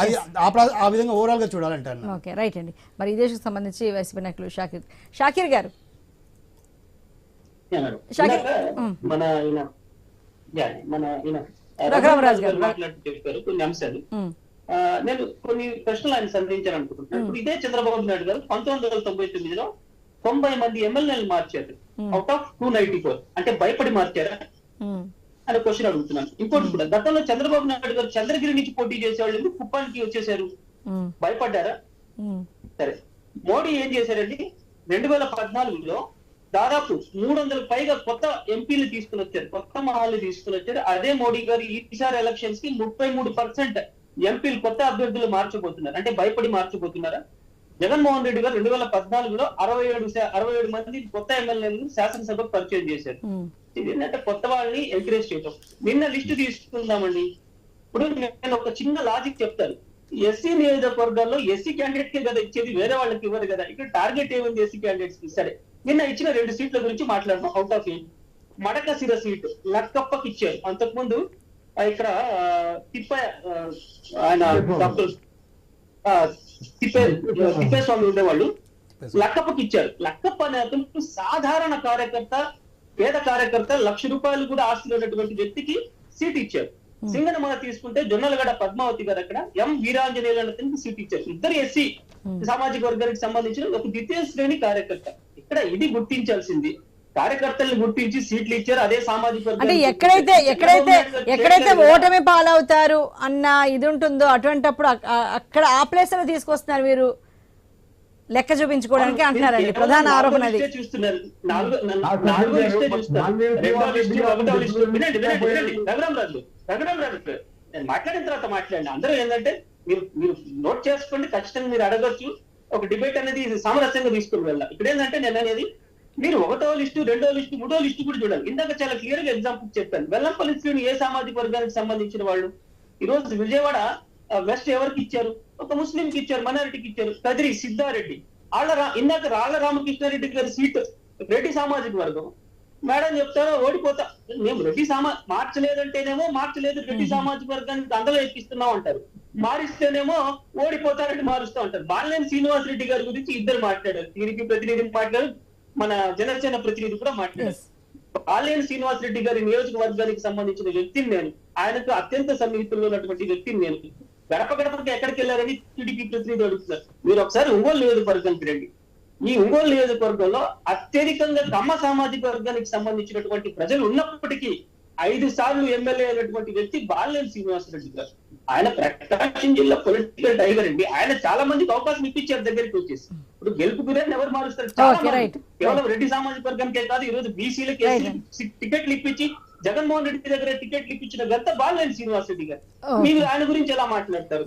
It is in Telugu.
అది ఆ విధంగా ఓవరాల్గా చూడాలంటారు ఓకే రైట్ అండి. మరి ఈ దేశకు సంబంధించి వైసీపీ నాయకులు షాకిర్ షాకిర్ గారు. షాకిర్. మన మన రఘురామరాజు గారు. చెప్పారు కొన్ని అంశాలు. నేను కొన్ని ప్రశ్నలు ఆయన సంధించాను అనుకుంటున్నాను ఇప్పుడు ఇదే చంద్రబాబు నాయుడు గారు పంతొమ్మిది వందల తొంభై తొమ్మిదిలో తొంభై మంది ఎమ్మెల్యేలు మార్చారు. Out of two ninety four అంటే భయపడి మార్చారా? అనే క్వశ్చన్ అడుగుతున్నాను. ఇంకోటి కూడా గతంలో చంద్రబాబు నాయుడు గారు చంద్రగిరి నుంచి పోటీ చేసేవాళ్ళు ఎందుకు కుప్పానికి వచ్చేసారు? భయపడ్డారా? సరే. మోడీ ఏం చేశారండి? రెండు వేల పద్నాలుగులో దాదాపు మూడు వందల పైగా కొత్త ఎంపీలు తీసుకుని వచ్చారు. కొత్త మహాలు తీసుకుని వచ్చారు. అదే మోడీ గారు ఈసారి ఎలక్షన్స్కి ముప్పై మూడు పర్సెంట్ ఎంపీలు కొత్త అభ్యర్థులు మార్చబోతున్నారు. అంటే భయపడి మార్చబోతున్నారా? జగన్మోహన్ రెడ్డి గారు రెండు వేల పద్నాలుగులో అరవై ఏడు అరవై ఏడు మంది కొత్త ఎమ్మెల్యేలను శాసనసభకు పరిచయం చేశారు. ఇది ఏంటంటే కొత్త వాళ్ళని ఎంకరేజ్ చేయటం. నిన్న లిస్ట్ తీసుకుందామండి. ఇప్పుడు నేను ఒక చిన్న లాజిక్ చెప్తాను. ఎస్సీ నియోజకవర్గాల్లో ఎస్సీ క్యాండిడేట్ కే కదా ఇచ్చేది వేరే వాళ్ళకి ఇవ్వరు కదా. ఇక్కడ టార్గెట్ ఏముంది ఎస్సీ క్యాండిడేట్స్కి? సరే నిన్న ఇచ్చిన రెండు సీట్ల గురించి మాట్లాడదాం out of eight Madakasira seat లక్కప్పకి ఇచ్చారు. అంతకుముందు ఇక్కడ తిప్ప ఆయన డాక్టర్ తిప్పే తిప్పేస్వామి ఉండేవాళ్ళు. లక్కప్పకి ఇచ్చారు. లక్కప్ప అనే అతను సాధారణ కార్యకర్త పేద కార్యకర్త లక్ష రూపాయలు కూడా ఆస్తి ఉన్నటువంటి వ్యక్తికి సీట్ ఇచ్చారు. సింగనమల తీసుకుంటే జొన్నలగడ పద్మావతి గారు అక్కడ ఎం వీరాంజనేయులు అనే అతనికి సీట్ ఇచ్చారు. ఇద్దరు ఎస్సీ సామాజిక వర్గానికి సంబంధించిన ఒక ద్వితీయ శ్రేణి కార్యకర్త. ఇక్కడ ఇది గుర్తించాల్సింది. కార్యకర్తల్ని గుర్తించి సీట్లు ఇచ్చారు అదే సామాజిక అంటే ఎక్కడైతే. ఎక్కడైతే ఎక్కడైతే. ఓటమి పాలవుతారు అన్న ఇది ఉంటుందో అటువంటప్పుడు అక్కడ ఆ ప్లేస్లో తీసుకొస్తున్నారు మీరు? లెక్క చూపించుకోవడానికి అంటున్నారండి. ప్రధాన ఆరోపణ అది. చూస్తున్నారు? నేను మాట్లాడిన తర్వాత మాట్లాడండి. అందరూ ఏంటంటే మీరు మీరు నోట్ చేసుకోండి. ఖచ్చితంగా మీరు అడగొచ్చు. ఒక డిబేట్ అనేది సామరస్యంగా తీసుకుని వెళ్ళాలి. ఇక్కడ ఏంటంటే నేను అనేది మీరు ఒకటో లిస్టు రెండో లిస్టు మూడో లిస్టు కూడా చూడాలి. ఇందాక చాలా క్లియర్గా ఎగ్జాంపుల్ చెప్పాను. వెల్లంపల్లి శ్రీని ఏ సామాజిక వర్గానికి సంబంధించిన వాళ్ళు? ఈ రోజు విజయవాడ వెస్ట్ ఎవరికి ఇచ్చారు? ఒక ముస్లిం కి ఇచ్చారు మైనారిటీకి ఇచ్చారు. కదిరి సిద్ధారెడ్డి. ఆళ్ళ ఇందాక రాళ్ళ రామకృష్ణారెడ్డి గారి సీట్ రెడ్డి సామాజిక వర్గం. మేడం చెప్తారో ఓడిపోతా. మేము రెడ్డి సామా మార్చలేదంటేనేమో మార్చలేదు రెడ్డి సామాజిక వర్గానికి అందులో ఎక్కిస్తున్నాం అంటారు. మారిస్తేనేమో ఓడిపోతారని మారుస్తూ ఉంటారు. బాలినేని శ్రీనివాస్ రెడ్డి గారి గురించి ఇద్దరు మాట్లాడారు. దీనికి ప్రతినిధి మాట్లాడారు. మన జనసేన ప్రతినిధి కూడా మాట్లాడారు. ఆలేని శ్రీనివాస్ రెడ్డి గారి నియోజకవర్గానికి సంబంధించిన వ్యక్తిని నేను ఆయనకు అత్యంత సన్నిహితుల్లో ఉన్నటువంటి వ్యక్తిని నేను. గడప గడపకి ఎక్కడికి వెళ్ళారని టీడీపీ ప్రతినిధి అడుగుతున్నారు. మీరు ఒకసారి ఒంగోలు నియోజకవర్గానికి రండి. ఈ ఒంగోలు నియోజకవర్గంలో అత్యధికంగా కమ్మ సామాజిక వర్గానికి సంబంధించినటువంటి ప్రజలు ఉన్నప్పటికీ ఐదు సార్లు ఎమ్మెల్యే అయినటువంటి వ్యక్తి బాలినేని శ్రీనివాస్ రెడ్డి గారు. ఆయన ప్రకాశం జిల్లా పొలిటికల్ టైగర్ అండి. ఆయన చాలా మందికి అవకాశం ఇప్పించారు దగ్గరికి వచ్చేసి. ఇప్పుడు గెలుపు గురైన ఎవరు మారుస్తారు? Right. కేవలం రెడ్డి సామాజిక వర్గానికే కాదు ఈ రోజు బీసీలకి టికెట్లు ఇప్పించి జగన్మోహన్ రెడ్డి దగ్గర టికెట్లు ఇప్పించిన గంత బాలినేని శ్రీనివాస్ రెడ్డి గారు. Okay. మీరు ఆయన గురించి ఎలా మాట్లాడతారు?